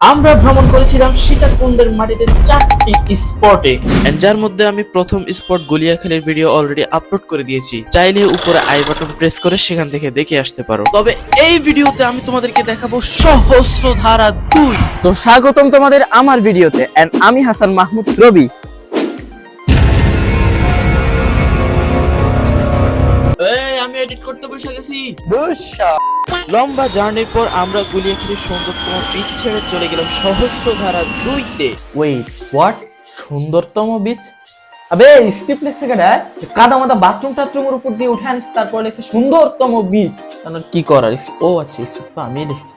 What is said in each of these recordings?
আমরা ভ্রমণ করেছিলাম সীতাকুণ্ডের মাটিতে চারটি স্পটে। এন্ড যার মধ্যে আমি প্রথম স্পট গলিয়াখালীর ভিডিও অলরেডি আপলোড করে দিয়েছি। চাইলে উপরে আই বাটন প্রেস করে সেখান থেকে দেখে আসতে পারো। তবে এই ভিডিওতে আমি তোমাদেরকে দেখাবো সহস্র ধারা দুই। তো স্বাগতম তোমাদের আমার ভিডিওতে এন্ড আমি হাসান মাহমুদ রবি। এডিট করতে বসে গেছি। লম্বা জার্নির পর আমরা গুলিয়াখালীর সুন্দরতম বিচ ছেড়ে চলে গেলাম সহস্র ধারা দুইতে। ওয়েট হোয়াট সুন্দরতম বিচ আবে স্ক্রিপ্ট লেখছে কাদা মাদা বাথরুম টাথরুমের উপর দিয়ে উঠে আনিস, তারপর লেখছে সুন্দরতম বিচ তাহলে কি করার? ও আচ্ছা স্ক্রিপ্ট তো আমি লিখছি।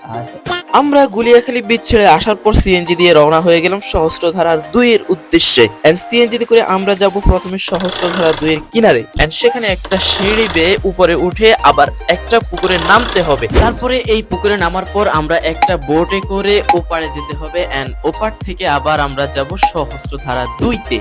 আমরা গুলিয়াখালী বিচ ছেড়ে আসার পর সিএনজি দিয়ে রওনা হয়ে গেলাম সহস্রধারার দুইয়ের উদ্দেশ্যে। এন্ড সিএনজি করে আমরা যাব প্রথমে সহস্রধারা দুইয়ের কিনারে। এন্ড সেখানে একটা সিঁড়ি বেয়ে উপরে উঠে আবার একটা পুকুরে নামতে হবে। তারপরে এই পুকুরে নামার পর আমরা একটা বোটে করে ওপারে যেতে হবে। এন্ড ওপার থেকে আবার আমরা যাব সহস্রধারা দুইতে।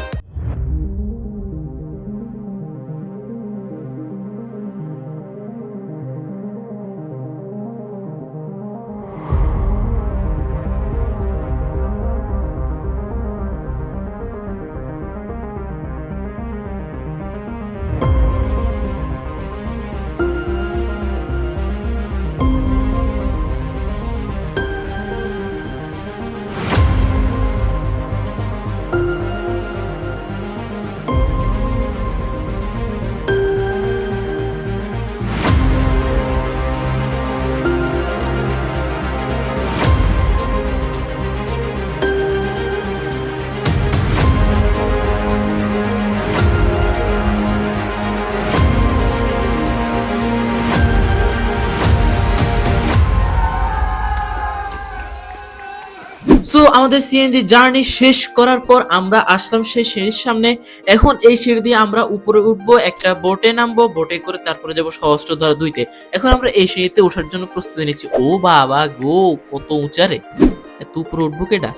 সো আমাদের সিএনজি জার্নি শেষ করার পর আমরা আসলাম সেই সিঁড়ির সামনে। এখন এই সিঁড়ি দিয়ে আমরা উপরে উঠবো, একটা বোটে নামবো বোটে করে তারপরে যাব সহস্রধারা দুইতে। এখন আমরা এই সিঁড়িতে ওঠার জন্য প্রস্তুতি নিচ্ছি। ও বাবা গো, কত উঁচারে এত উপরে উঠবো কেডা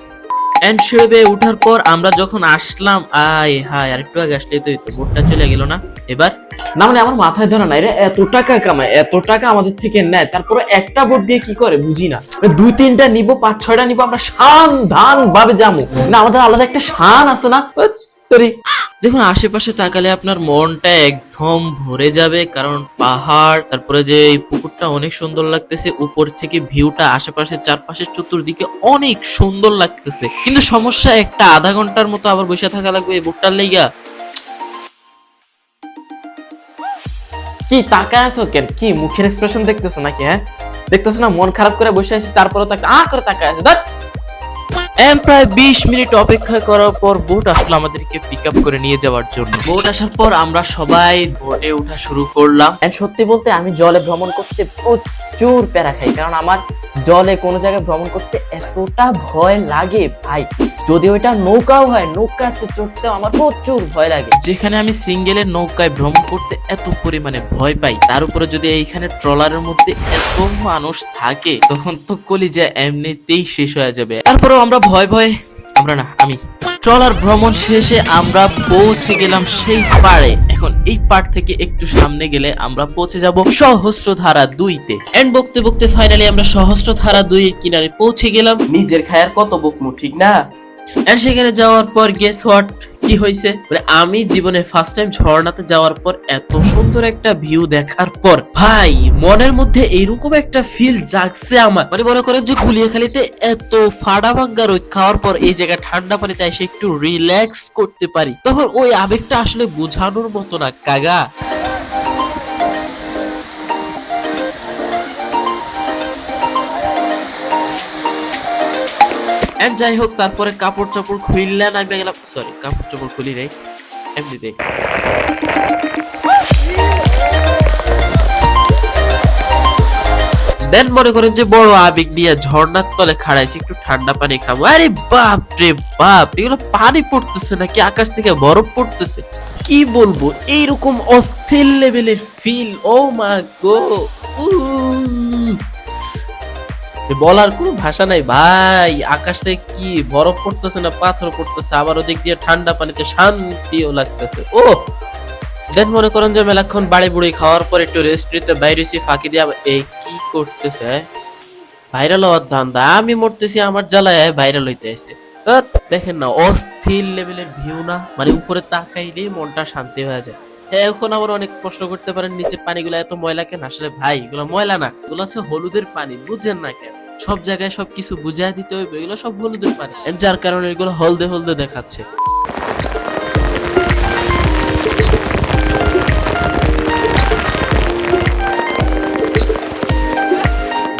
এন্ড সিঁড়ি উঠার পর আমরা যখন আসলাম, আয় হায়, আরেকটু আগে আসলে তো তো বোটটা চলে গেল না? এবার? না মানে আমার মাথায় ধরা নাই রে এত টাকা কামায়, এত টাকা আমাদের থেকে নেয়, তারপরে একটা বোট দিয়ে কি করে? বুঝি না। দুই তিনটা নিব, পাঁচ ছয়টা নিব, আমরা শান ধান ভাবে যাব। না, আমাদের আলাদা একটা শান আছে না? ওই দেখুন আশেপাশে তাকালে আপনার মনটা একদম ভরে যাবে কারণ পাহাড় তারপরে যে এই পুকুরটা অনেক সুন্দর লাগতেছে উপর থেকে ভিউটা আশেপাশে চারপাশের চতুর্দিকে অনেক সুন্দর লাগতেছে। কিন্তু সমস্যা একটা আধা ঘণ্টার মতো আবার বসে থাকা লাগবে এই বুকটার লেগা কি তাকায় আছো কেন? কি মুখের এক্সপ্রেশন দেখতেছো নাকি হ্যাঁ? দেখতেছো না মন খারাপ করে বসে আছি তারপরে তাকে আ করে তাকায় আছে দেখ এম প্রায় বিশ মিনিট অপেক্ষা করার পর বোট আসলো আমাদেরকে পিক আপ করে নিয়ে যাওয়ার জন্য। বোট আসার পর আমরা সবাই বোটে ওঠা শুরু করলাম। সত্যি বলতে আমি জলে ভ্রমণ করতে প্রচুর প্যারা খাই কারণ আমার জলে কোনো জায়গায় ভ্রমণ করতে এতটা ভয় লাগে ভাই। যদি ওইটা নৌকাও হয়, নৌকাতে চড়তে আমার প্রচুর ভয় লাগে। যেখানে আমি সিঙ্গেলের নৌকায় ভ্রমণ করতে এত পরিমাণে ভয় পাই, তার উপরে যদি এইখানে ট্রলারের মধ্যে এত মানুষ থাকে, তখন তো কলিজা এমনিতেই শেষ হয়ে যাবে। তারপরেও আমরা ভয় ভয় আমরা না, আমি। ট্রলার ভ্রমণ শেষে আমরা পৌঁছে গেলাম সেই পাড়ে। এখন এই পাড় থেকে একটু সামনে গেলে আমরা পৌঁছে যাব সহস্র ধারা দুইতে। এন্ড বকতে বকতে ফাইনালি আমরা সহস্র ধারা দুই কিনারে পৌঁছে গেলাম। নিজের খায়ার কত বকমু, ঠিক না? আর সেখানে যাওয়ার পর গেস হোয়াট কি হয়েছে? মানে আমি জীবনে ফার্স্ট টাইম ঝর্ণাতে যাওয়ার পর এত সুন্দর একটা ভিউ দেখার পর, ভাই, মনের মধ্যে এইরকম একটা ফিল জাগছে আমার। মানে মনে করেন যে গুলিয়াখালীতে এত ফাডা ভাঙ্গা রোদ খাওয়ার পর এই জায়গা ঠান্ডা পানিতে এসে একটু রিল্যাক্স করতে পারি। তখন ওই আবেগটা আসলে বোঝানোর মতো না কাগা এন্ড যাই হোক, তারপরে কাপড় চোপড় খুললে নামবে গেলাম সরি কাপড় চোপড় খুলি রে এমনি দেখ দেন মনে করেন যে বড় আবেগ নিয়ে ঝর্ণার তলে খাড়াইছি, একটু ঠান্ডা পানি খাব। আরে বাপ রে বাপ, এগুলো পানি পড়তেছে নাকি? আকাশ থেকে বরফ পড়তেছে। কি বলব? এইরকম অস্থির লেভেলের ফিল ও মা গো বলার কোনো ভাষা নাই। ভাই আকাশ কি বরফ পড়তেছে না পাথর পড়তেছে? আবার ওদিক দিয়ে ঠান্ডা পানিতে শান্তিও লাগতেছে। ও দেন মনে করেন যে মেলাক্ষণ বাড়ি বুড়ি খাওয়ার পর একটু রেস্ট নিতে বাইরে ফাঁকি দিয়ে এই কি করতেছে? ভাইরাল হওয়ার ধান্দা। আমি মরতেছি আমার জ্বালায় ভাইরাল হইতে আছে দেখেন না অস্থির লেভেলের ভিউ না? মানে উপরে তাকাইলেই মনটা শান্তি হয়ে যায়। হ্যাঁ, এখন আবার অনেক প্রশ্ন করতে পারেন নিচের পানিগুলো এত ময়লা কেন? আসলে ভাই এগুলো ময়লা না এগুলো হচ্ছে হলুদের পানি বুঝেন না কেন? সব জায়গায় সব কিছু বুঝাই দিতে হইবে, এগুলো সব হলুদের পানি। যার কারণে এগুলো হলদে হলদে দেখাচ্ছে।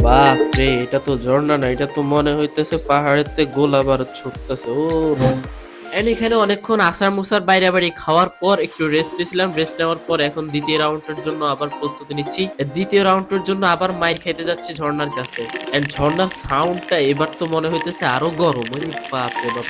বাপরে এটা তো ঝর্ণা না, এটা তো মনে হইতেছে পাহাড়ের তে গোলা বার ছুটতেছে। ও এখানে অনেকক্ষণ আসার মুসার বাইরে বাড়ি খাওয়ার পর একটু রেস্ট নিয়েছিলাম। রেস্ট নেওয়ার পর এখন দ্বিতীয় রাউন্ডের জন্য আবার প্রস্তুতি নিচ্ছি। দ্বিতীয় রাউন্ডের জন্য আবার মাইর খাইতে যাচ্ছি ঝর্ণার কাছে। ঝর্ণার সাউন্ডটা এবার তো মনে হইতেছে আরও গরম।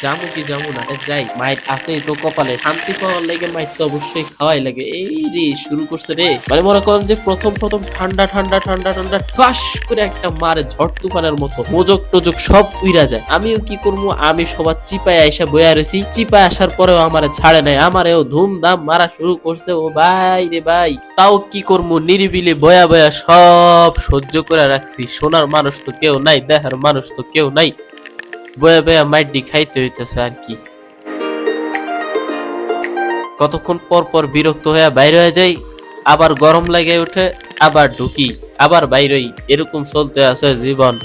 জামু কি জামু না যাই। মাইর আছেই তো কপালে। শান্তি পাওয়ার লাগে মাইর তো অবশ্যই খাওয়াই লাগে। এই রে, শুরু করছে রে। মানে মনে করেন যে প্রথম প্রথম ঠান্ডা ঠান্ডা ঠান্ডা ঠান্ডা, ঠাস করে একটা মারে ঝড় তুফানের মতো। মোজক টোজক সব উইরা যায়। আমিও কি করব? আমি সবার চিপায় আইসা বয়া রয়েছি চিপায় আসার পরেও আমার ছাড়ে নাই। আমারেও ধুমধাম মারা শুরু করছে। ও ভাই রে ভাই, তাও কি করব নিরিবিলি, বয়া বয়া সব সহ্য করে রাখছি। সোনার মানুষ তো কেউ নাই দেখার মানুষ তো কেউ নাই। বয়া বয়া মাইডি খাইতে হইতেছে আর কি। কতক্ষণ পর পর বিরক্ত হয়ে বাইরে হয়ে যাই, আবার গরম লাগে ওঠে আবার ঢুকি, আবার বাইরেই এরকম চলতে আছে জীবন।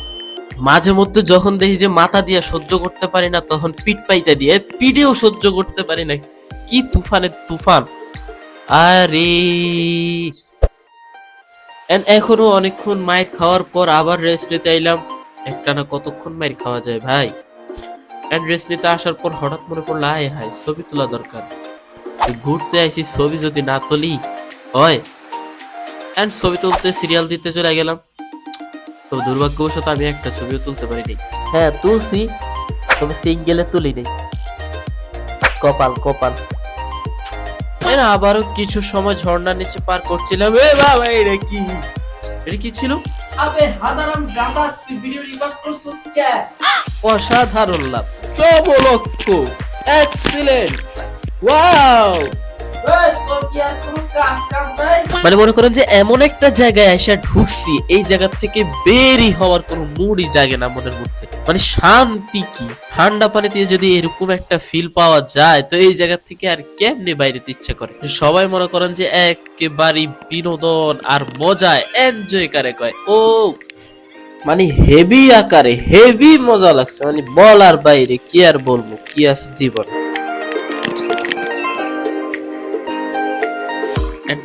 মাঝে মধ্যে যখন দেখি যে মাথা দিয়ে সহ্য করতে পারি না, তখন পিঠ পাইতে দিয়ে পিঠেও সহ্য করতে পারি না। কি তুফানের তুফান? আরে! এখনও অনেকক্ষণ মায়ের খাওয়ার পর আবার রেস্ট নিতে আইলাম। একটা না কতক্ষণ মায়ের খাওয়া যায় ভাই? এন্ড রেস্ট নিতে আসার পর হঠাৎ মনে পড়ল, আয় হায়, ছবি তোলা দরকার। ঘুরতে আইছি, ছবি যদি না তুলি, হয়। এন্ড ছবি তুলতে সিরিয়াল দিতে চলে গেলাম। তো দুর্ভাগ্যবশত আমি একটা ছবিও তুলতে পারিনি। হ্যাঁ তুলছি তবে সিঙ্গেলে তুলি নেই কপাল কপাল। এর আবারও কিছু সময় ঝর্ণার নিচে পার করছিলাম। এ বাবা এটা কি? এটা কি ছিল? আবে হাদারাম গাঁদা তুই ভিডিও রিভার্স করছিস কে? অসাধারণ লাভ। চমলক্ষ। এক্সিলেন্ট ওয়াও মানে মনে করেন যে এমন একটা জায়গায় এসে ঢুকছি, এই জায়গা থেকে বেরি হওয়ার কোনো মুডই জাগে না মনের মধ্যে। মানে শান্তি কি? ঠান্ডা পানিতে যদি এরকম একটা ফিল পাওয়া যায়, তো এই জায়গা থেকে আর কেমনে বাইরে যেতে ইচ্ছে করে? সবাই মনে করেন যে একেবারে বিনোদন আর মজা এনজয় করে কয়। ও মানে হেভি আকারে হেভি মজা লাগছে। মানে বলার বাইরে কি আর বলব? কি আছে জীবন?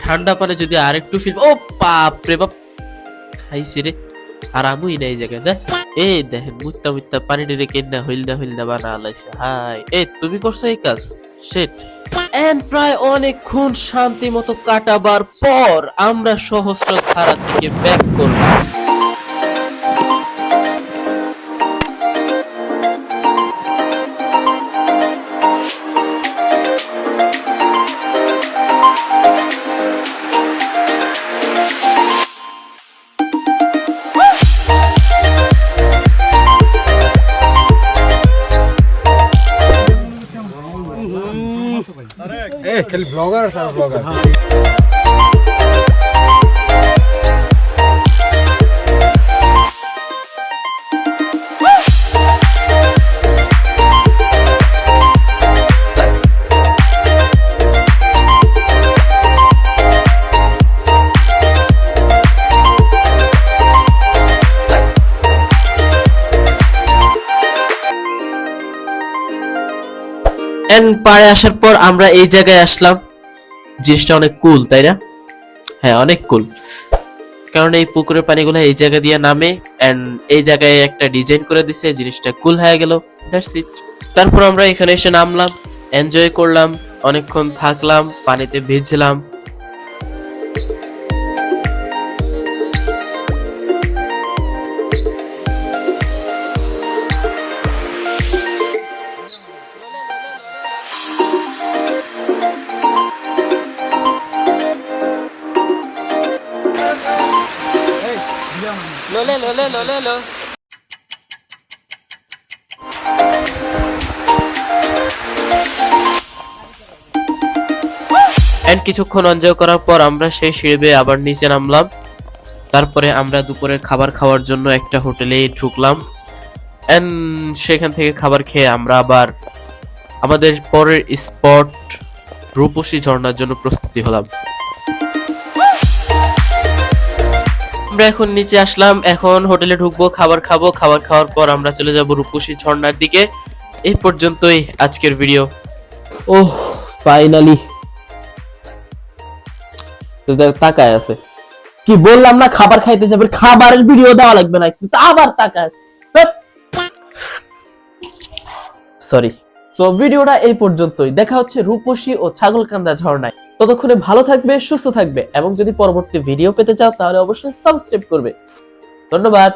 ঠান্ডা পানি যদি আরেকটু ফিল ও বাপ রে বাপ। খাইছি রে। আর আমুই নাই জায়গায় দেখ এ দেখেন মুত্তা মুত্তা পানি ডিরে কেন্না হইলদা হইলদা বানা আলাইছে। হাই। এ, তুমি করছ এই কাজ? শেট এন্ড প্রায় অনেকক্ষণ শান্তি মতো কাটাবার পর আমরা সহস্র ধারার দিকে ব্যাক করলাম। es que el blogger es el blogger. And পাড়ে আসার পর আমরা এই জায়গায় আসলাম। জিনিসটা অনেক কুল তাই না? হ্যাঁ অনেক কুল কারণ এই পুকুরের পানিগুলো এই জায়গা দিয়ে নামে অ্যান্ড এই জায়গায় একটা ডিজাইন করে দিছে, জিনিসটা কুল হয়ে গেল। দ্যাটস ইট তারপর আমরা এখানে এসে নামলাম এনজয় করলাম, অনেকক্ষণ থাকলাম, পানিতে ভিজলাম। এন্ড কিছুক্ষণ এনজয় করার পর আমরা সেই সিঁড়ি আবার নিচে নামলাম। তারপরে আমরা দুপুরের খাবার খাওয়ার জন্য একটা হোটেলে ঢুকলাম। এন্ড সেখান থেকে খাবার খেয়ে আমরা আবার আমাদের পরের স্পট রূপসী ঝর্ণার জন্য প্রস্তুতি হলাম। আমরা এখন নিচে আসলাম। এখন হোটেলে ঢুকবো, খাবার খাব। খাবার খাওয়ার পর আমরা চলে যাব রূপসী ঝর্ণার দিকে। এই পর্যন্তই আজকের ভিডিও। ওহ ফাইনালি তাকায় আছে। কি বললাম না, খাবার খাইতে যাবে? খাবারের ভিডিও দেওয়া লাগবে না, কিন্তু আবার তাকায় আছে। সরি তো ভিডিওটা এই পর্যন্তই। দেখা হচ্ছে রূপসী ও ছাগলকান্দা ঝর্ণায়। ততক্ষণে ভালো থাকবে, সুস্থ থাকবে এবং যদি পরবর্তী ভিডিও পেতে চাও তাহলে অবশ্যই সাবস্ক্রাইব করবে। ধন্যবাদ।